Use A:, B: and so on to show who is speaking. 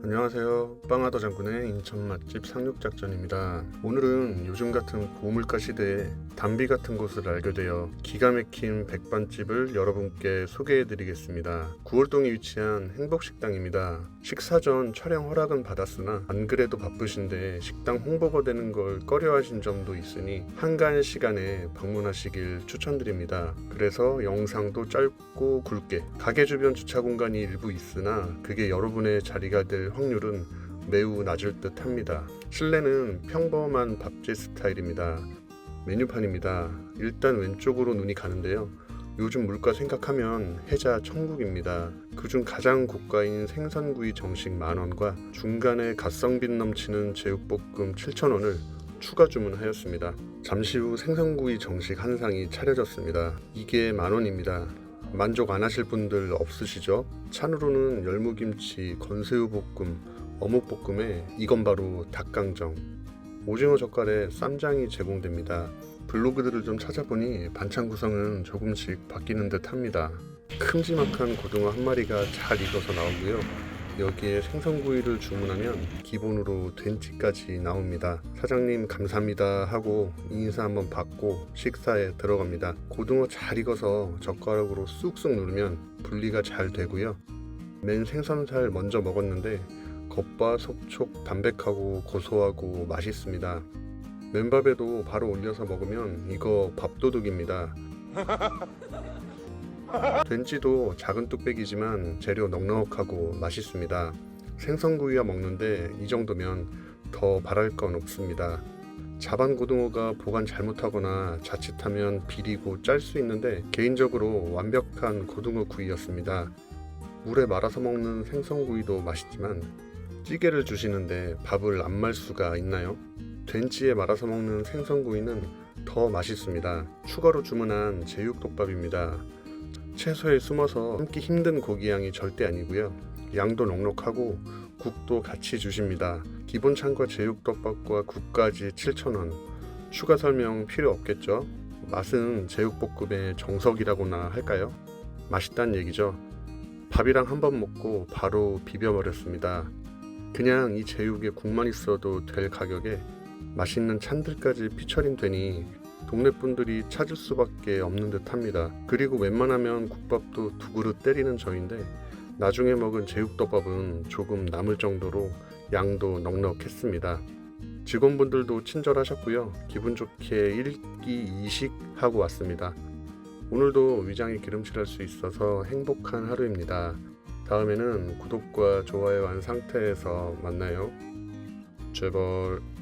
A: 안녕하세요. 빵하더 장군의 인천 맛집 상륙 작전입니다. 오늘은 요즘 같은 고물가 시대에 담비 같은 곳을 알게 되어 기가 막힌 백반집을 여러분께 소개해드리겠습니다. 9월동에 위치한 행복식당입니다. 식사 전 촬영 허락은 받았으나 안 그래도 바쁘신데 식당 홍보가 되는 걸 꺼려하신 점도 있으니 한가한 시간에 방문하시길 추천드립니다. 그래서 영상도 짧고 굵게 가게 주변 주차 공간이 일부 있으나 그게 여러분의 자리가 될 확률은 매우 낮을 듯 합니다. 실내는 평범한 밥집 스타일입니다. 메뉴판입니다. 일단 왼쪽으로 눈이 가는데요. 요즘 물가 생각하면 해자 천국입니다. 그중 가장 고가인 생선구이 정식 만원과 중간에 가성비 넘치는 제육볶음 7,000원을 추가 주문하였습니다. 잠시 후 생선구이 정식 한 상이 차려졌습니다. 이게 만원입니다. 만족 안 하실 분들 없으시죠? 찬으로는 열무김치, 건새우볶음, 어묵볶음에 이건 바로 닭강정, 오징어 젓갈에 쌈장이 제공됩니다. 블로그들을 좀 찾아보니 반찬 구성은 조금씩 바뀌는 듯 합니다. 큼지막한 고등어 한 마리가 잘 익어서 나오고요. 여기에 생선구이를 주문하면 기본으로 된찌까지 나옵니다. 사장님 감사합니다 하고 인사 한번 받고 식사에 들어갑니다. 고등어 잘 익어서 젓가락으로 쑥쑥 누르면 분리가 잘 되고요. 맨 생선살 먼저 먹었는데 겉바 속촉 담백하고 고소하고 맛있습니다. 맨밥에도 바로 올려서 먹으면 이거 밥도둑입니다. 된지도 작은 뚝배기지만 재료 넉넉하고 맛있습니다. 생선구이와 먹는데 이 정도면 더 바랄 건 없습니다. 자반 고등어가 보관 잘못하거나 자칫하면 비리고 짤 수 있는데 개인적으로 완벽한 고등어 구이였습니다. 물에 말아서 먹는 생선구이도 맛있지만 찌개를 주시는데 밥을 안 말 수가 있나요? 된지에 말아서 먹는 생선구이는 더 맛있습니다. 추가로 주문한 제육덮밥입니다. 채소에 숨어서 참기 힘든 고기 양이 절대 아니고요. 양도 넉넉하고 국도 같이 주십니다. 기본 찬과 제육덮밥과 국까지 7,000원. 추가 설명 필요 없겠죠? 맛은 제육볶음의 정석이라고나 할까요? 맛있다는 얘기죠. 밥이랑 한 번 먹고 바로 비벼버렸습니다. 그냥 이 제육에 국만 있어도 될 가격에 맛있는 찬들까지 피처링 되니 동네 분들이 찾을 수밖에 없는 듯 합니다. 그리고 웬만하면 국밥도 두 그릇 때리는 저인데 나중에 먹은 제육덮밥은 조금 남을 정도로 양도 넉넉했습니다. 직원분들도 친절하셨고요. 기분 좋게 일기 이식 하고 왔습니다. 오늘도 위장이 기름칠할 수 있어서 행복한 하루입니다. 다음에는 구독과 좋아요 한 상태에서 만나요. 제발.